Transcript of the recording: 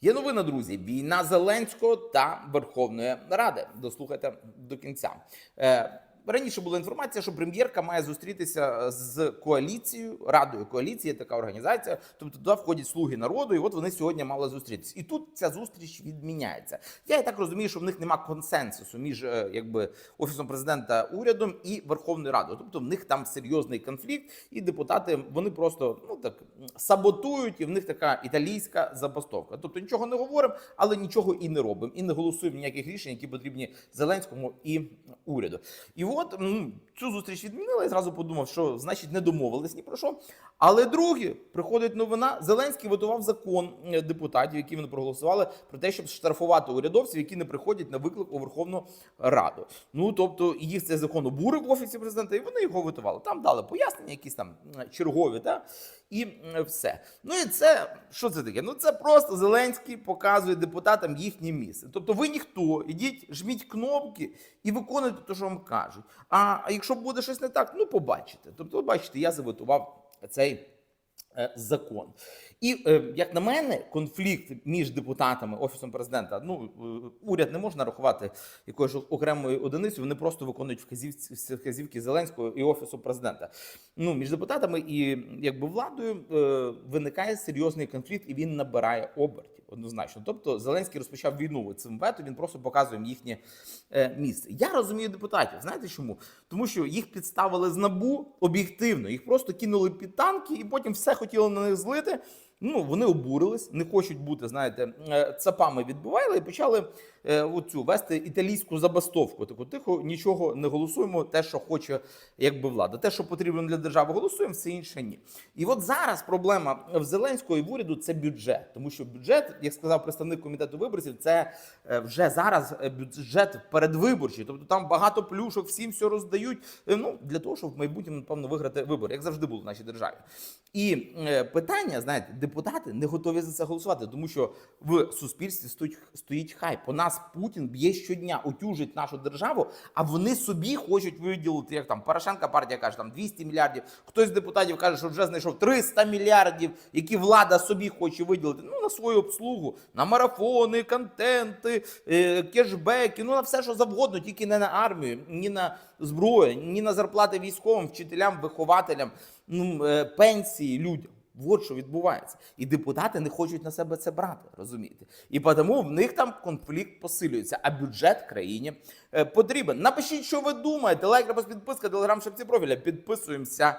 Є новина, друзі. Війна Зеленського та Верховної Ради. Дослухайте до кінця. Е, Раніше була інформація, що прем'єрка має зустрітися з коаліцією, радою коаліції, така організація. Тобто туди входять слуги народу, і от вони сьогодні мали зустрітися. І тут ця зустріч відміняється. Я і так розумію, що в них нема консенсусу між е, якби офісом президента, урядом і Верховною Радою. Тобто в них там серйозний конфлікт, і депутати вони просто ну так саботують, і в них така італійська забастовка. Тобто нічого не говоримо, але нічого і не робимо, і не голосуємо ніяких рішень, які потрібні Зеленському і уряду. І м, цю зустріч відмінили. Я зразу подумав, що значить не домовились ні про що. Але друге, приходить новина. Зеленський готував закон е, депутатів, які вони проголосували, про те, щоб штрафувати урядовців, які не приходять на виклик у Верховну Раду. Ну тобто їх цей закон обурив в офісі президента, і вони його готували. Там дали пояснення, якісь там чергові, та і все. Ну і це що це таке? Ну це просто Зеленський показує депутатам їхнє місце. Тобто, ви ніхто, ідіть, жміть кнопки і виконуйте те, що вам кажуть. А, якщо буде щось не так, ну побачите. Тобто, бачите, я завитував цей е, закон. І е, як на мене, конфлікт між депутатами офісом президента, ну е, уряд не можна рахувати якоюсь окремою одиницею. Вони просто виконують вказівці вказівки Зеленського і офісу президента. Ну між депутатами і якби владою виникає серйозний конфлікт, і він набирає обертів однозначно. Тобто Зеленський розпочав війну цим вето. Він просто показує їм їхнє е, місце. Я розумію депутатів. Знаєте чому? Тому що їх підставили з набу об'єктивно. Їх просто кинули під танки, і потім все хотіли на них злити. Ну, вони обурились, не хочуть бути, знаєте, е, цапами відбували і почали е, оцю вести італійську забастовку. Таку тихо, нічого не голосуємо. Те, що хоче, якби влада, те, що потрібно для держави, голосуємо, все інше ні. І от зараз проблема в Зеленського і в уряду це бюджет, тому що бюджет, як сказав представник комітету виборців, це е, вже зараз е, бюджет передвиборчий. Тобто там багато плюшок, всім все роздають. Ну для того, щоб в майбутньому напевно виграти вибори, як завжди було в нашій державі. І е, питання, знаєте, депутати не готові за це голосувати, тому що в суспільстві стоїть, стоїть хайп. По нас Путін б'є щодня, утюжить нашу державу, а вони собі хочуть виділити, як там Порошенка партія каже, там 200 мільярдів. Хтось з депутатів каже, що вже знайшов 300 мільярдів, які влада собі хоче виділити. Ну на свою обслугу, на марафони, контенти, е, кешбеки, ну на все, що завгодно, тільки не на армію, ні на зброю, ні на зарплати військовим, вчителям, вихователям, ну, е, пенсії людям. От що відбувається, і депутати не хочуть на себе це брати, розумієте? І тому в них там конфлікт посилюється, а бюджет країні е, потрібен. Напишіть, що ви думаєте. Лайк, репост, підписка, телеграм, шапці профіля. Підписуємося.